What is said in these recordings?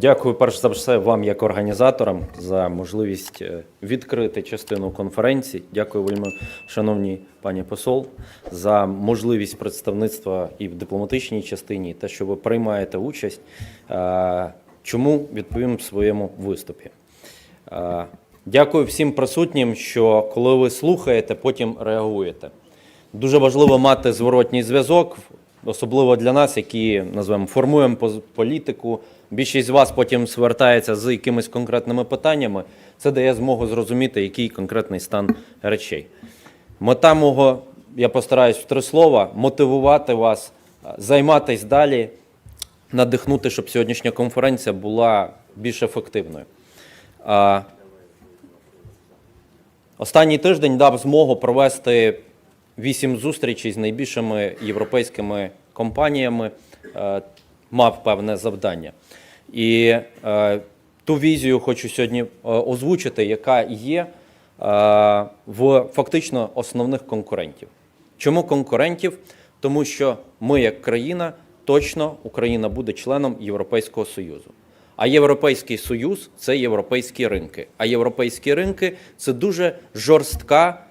Дякую перш за все вам, як організаторам, за можливість е, відкрити частину конференції. Дякую вельми, шановній пані посол, за можливість представництва і в дипломатичній частині, те, що ви приймаєте участь. Е, Чому відповім в своєму виступі? Е, Дякую всім присутнім, що коли ви слухаєте, потім реагуєте. Дуже важливо мати зворотній зв'язок, особливо для нас, які називаємо формуємо політику. Більшість з вас потім звертається з якимись конкретними питаннями. Це дає змогу зрозуміти, який конкретний стан речей. Мета мого, я постараюсь в три слова, мотивувати вас, а, займатись далі, надихнути, щоб сьогоднішня конференція була більш ефективною. Останній тиждень дав змогу провести вісім зустрічей з найбільшими європейськими компаніями, е, мав певне завдання. І е, ту візію хочу сьогодні е, озвучити, яка є в фактично основних конкурентів. Чому конкурентів? Тому що ми, як країна, точно Україна буде членом Європейського Союзу. А Європейський Союз це європейські ринки. А європейські ринки це дуже жорстка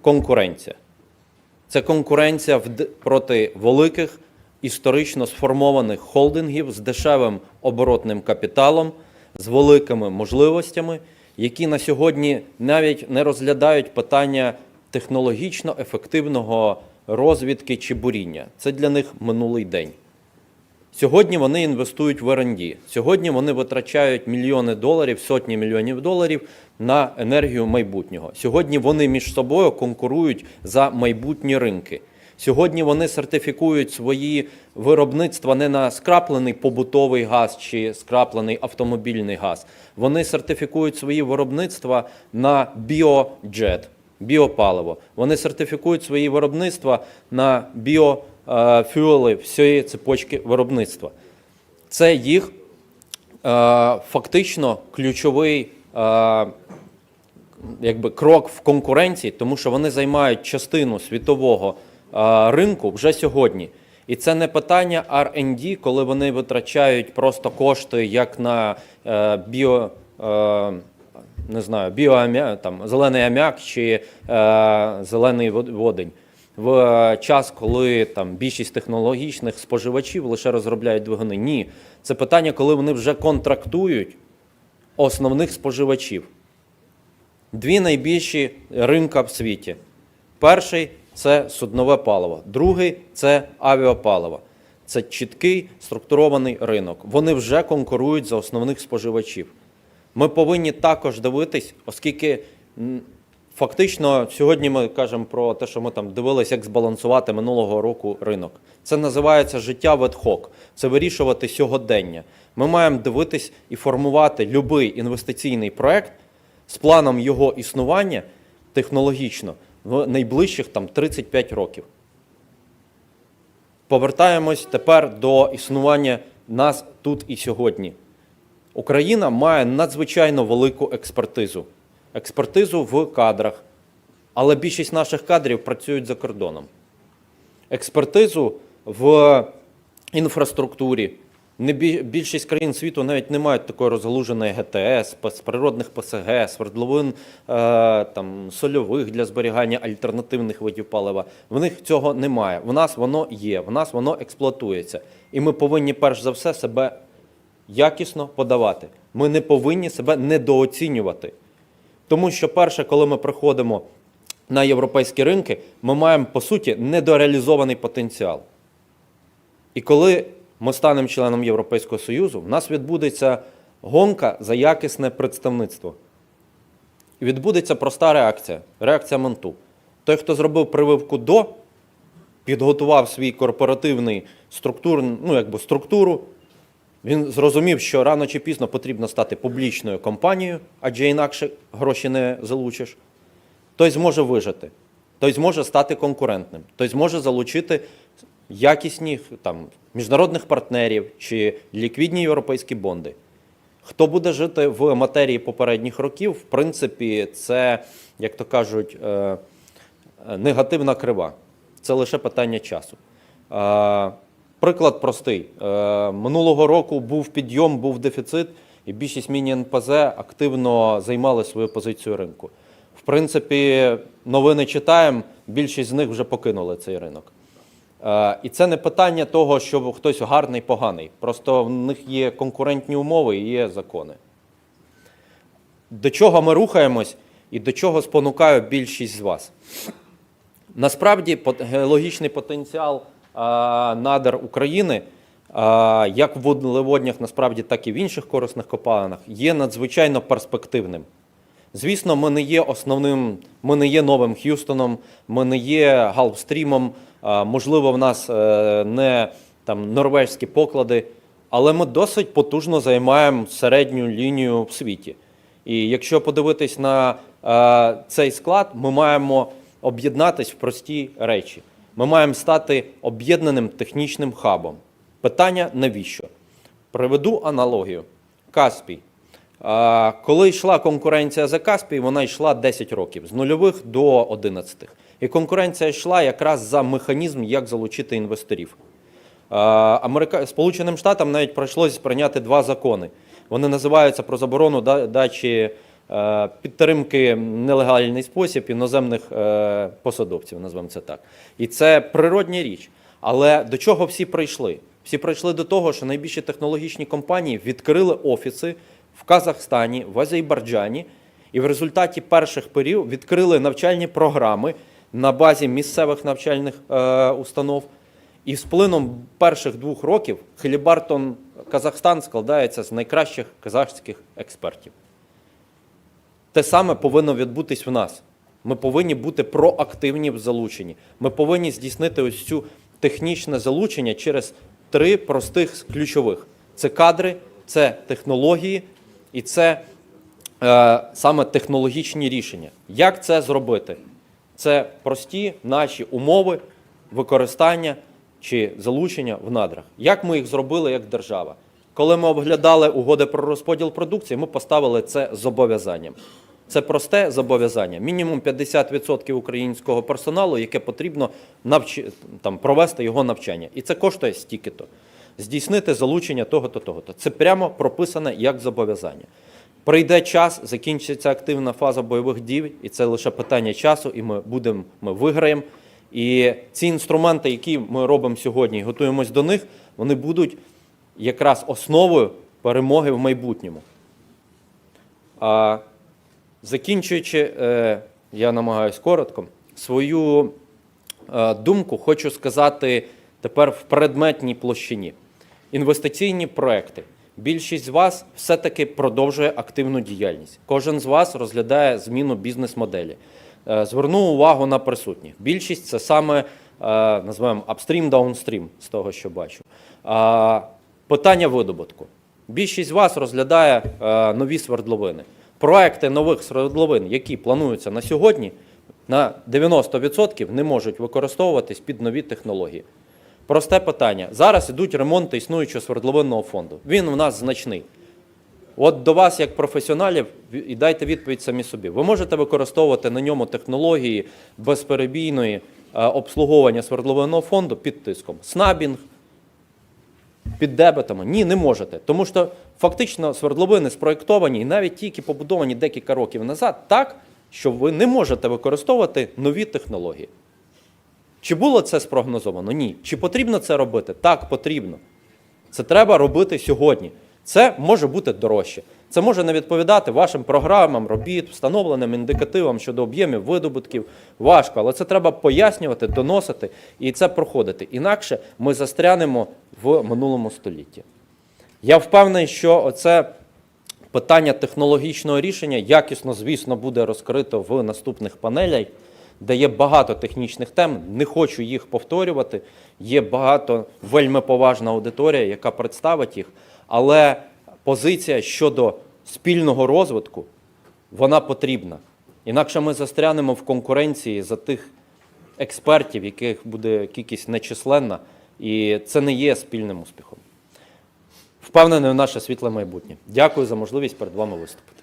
конкуренція. Це конкуренція проти великих історично сформованих холдингів з дешевим оборотним капіталом, з великими можливостями, які на сьогодні навіть не розглядають питання технологічно ефективного розвідки чи буріння. Це для них минулий день. Сьогодні вони інвестують в R&D. Сьогодні вони витрачають мільйони доларів, сотні мільйонів доларів на енергію майбутнього. Сьогодні вони між собою конкурують за майбутні ринки. Сьогодні вони сертифікують свої виробництва не на скраплений побутовий газ чи скраплений автомобільний газ. Вони сертифікують свої виробництва на біоджет, біопаливо. Вони сертифікують свої виробництва на біофюели всієї цепочки виробництва. Це їх е, фактично ключовий е, якби, крок в конкуренції, тому що вони займають частину світового е, ринку вже сьогодні. І це не питання R&D, коли вони витрачають просто кошти як на е, біо. Е, не знаю, біоаміак, там, зелений аміак чи е, зелений водень. В час, коли там більшість технологічних споживачів лише розробляють двигуни. Ні, це питання, коли вони вже контрактують основних споживачів. Дві найбільші ринка в світі. Перший це суднове паливо, другий це авіапаливо. Це чіткий структурований ринок. Вони вже конкурують за основних споживачів. Ми повинні також дивитись, оскільки фактично сьогодні ми кажемо про те, що ми там дивилися, як збалансувати минулого року ринок. Це називається життя в ad-hoc. Це вирішувати сьогодення. Ми маємо дивитись і формувати будь-який інвестиційний проект з планом його існування технологічно в найближчих там 35 років. Повертаємось тепер до існування нас тут і сьогодні. Україна має надзвичайно велику експертизу. Експертизу в кадрах, але більшість наших кадрів працюють за кордоном. Експертизу в інфраструктурі. Більшість країн світу навіть не мають такої розгалуженої ГТС, природних ПСГ, свердловин е, там, сольових для зберігання альтернативних видів палива. В них цього немає. В нас воно є, в нас воно експлуатується. І ми повинні перш за все себе якісно подавати. Ми не повинні себе недооцінювати. Тому що, перше, коли ми приходимо на європейські ринки, ми маємо, по суті, недореалізований потенціал. І коли ми станемо членом Європейського Союзу, в нас відбудеться гонка за якісне представництво. І відбудеться проста реакція реакція менту. Той, хто зробив прививку до, підготував свій корпоративний структур, ну, якби структуру, він зрозумів, що рано чи пізно потрібно стати публічною компанією, адже інакше гроші не залучиш. Той зможе вижити, той зможе стати конкурентним, той зможе залучити якісних там, міжнародних партнерів чи ліквідні європейські бонди. Хто буде жити в матерії попередніх років, в принципі, це, як то кажуть, е, е, негативна крива. Це лише питання часу. Приклад простий. Е, Минулого року був підйом, був дефіцит, і більшість міні-НПЗ активно займали свою позицію ринку. В принципі, новини читаємо, більшість з них вже покинули цей ринок. Е, І це не питання того, що хтось гарний, поганий. Просто в них є конкурентні умови і є закони. До чого ми рухаємось і до чого спонукаю більшість з вас? Насправді, геологічний потенціал надр України, як в вуглеводнях, насправді, так і в інших корисних копалинах, є надзвичайно перспективним. Звісно, ми не є основним, ми не є новим Х'юстоном, ми не є Галфстрімом, можливо, в нас е, не там норвезькі поклади, але ми досить потужно займаємо середню лінію в світі. І якщо подивитись на е, цей склад, ми маємо об'єднатись в прості речі. Ми маємо стати об'єднаним технічним хабом. Питання навіщо? Приведу аналогію. Каспій. Коли йшла конкуренція за Каспій, вона йшла 10 років з нульових до 11. І конкуренція йшла якраз за механізм, як залучити інвесторів. Америка... Сполученим Штатам навіть прийшлося прийняти два закони. Вони називаються про заборону дачі підтримки в нелегальний спосіб іноземних е, посадовців, назвемо це так. І це природня річ. Але до чого всі прийшли? Всі прийшли до того, що найбільші технологічні компанії відкрили офіси в Казахстані, в Азербайджані, і в результаті перших період відкрили навчальні програми на базі місцевих навчальних е, установ. І з плином перших двох років Хелібартон Казахстан складається з найкращих казахських експертів. Те саме повинно відбутись в нас. Ми повинні бути проактивні в залученні. Ми повинні здійснити ось цю технічне залучення через три простих ключових: це кадри, це технології і це е, саме технологічні рішення. Як це зробити? Це прості наші умови використання чи залучення в надрах. Як ми їх зробили як держава? Коли ми обглядали угоди про розподіл продукції, ми поставили це зобов'язанням. Це просте зобов'язання. Мінімум 50% українського персоналу, яке потрібно навчи, там, провести його навчання. І це коштує стільки-то. Здійснити залучення того-то, того-то. Це прямо прописане як зобов'язання. Прийде час, закінчиться активна фаза бойових дій, і це лише питання часу, і ми будемо, ми виграємо. І ці інструменти, які ми робимо сьогодні, і готуємось до них, вони будуть якраз основою перемоги в майбутньому. А закінчуючи, е, я намагаюсь коротко, свою е, думку хочу сказати тепер в предметній площині. Інвестиційні проекти. Більшість з вас все-таки продовжує активну діяльність. Кожен з вас розглядає зміну бізнес-моделі. Е, Зверну увагу на присутніх. Більшість це саме називаємо апстрім, даунстрім з того, що бачу. Питання видобутку. Більшість з вас розглядає е, нові свердловини. Проекти нових свердловин, які плануються на сьогодні, на 90% не можуть використовуватись під нові технології. Просте питання. Зараз ідуть ремонти існуючого свердловинного фонду. Він у нас значний. От до вас, як професіоналів, і дайте відповідь самі собі. Ви можете використовувати на ньому технології безперебійної е, обслуговування свердловинного фонду під тиском. Снабінг, під дебетами? Ні, не можете. Тому що фактично свердловини спроєктовані і навіть тільки побудовані декілька років назад, так, що ви не можете використовувати нові технології. Чи було це спрогнозовано? Ні. Чи потрібно це робити? Так, потрібно. Це треба робити сьогодні. Це може бути дорожче. Це може не відповідати вашим програмам, робіт, встановленим індикативам щодо об'ємів видобутків. Важко, але це треба пояснювати, доносити і це проходити. Інакше ми застрянемо в минулому столітті. Я впевнений, що оце питання технологічного рішення якісно, звісно, буде розкрито в наступних панелях, де є багато технічних тем. Не хочу їх повторювати. Є багато вельми поважна аудиторія, яка представить їх. Але позиція щодо спільного розвитку вона потрібна. Інакше ми застрянемо в конкуренції за тих експертів, яких буде кількість нечисленна, і це не є спільним успіхом. Впевнений в наше світле майбутнє. Дякую за можливість перед вами виступити.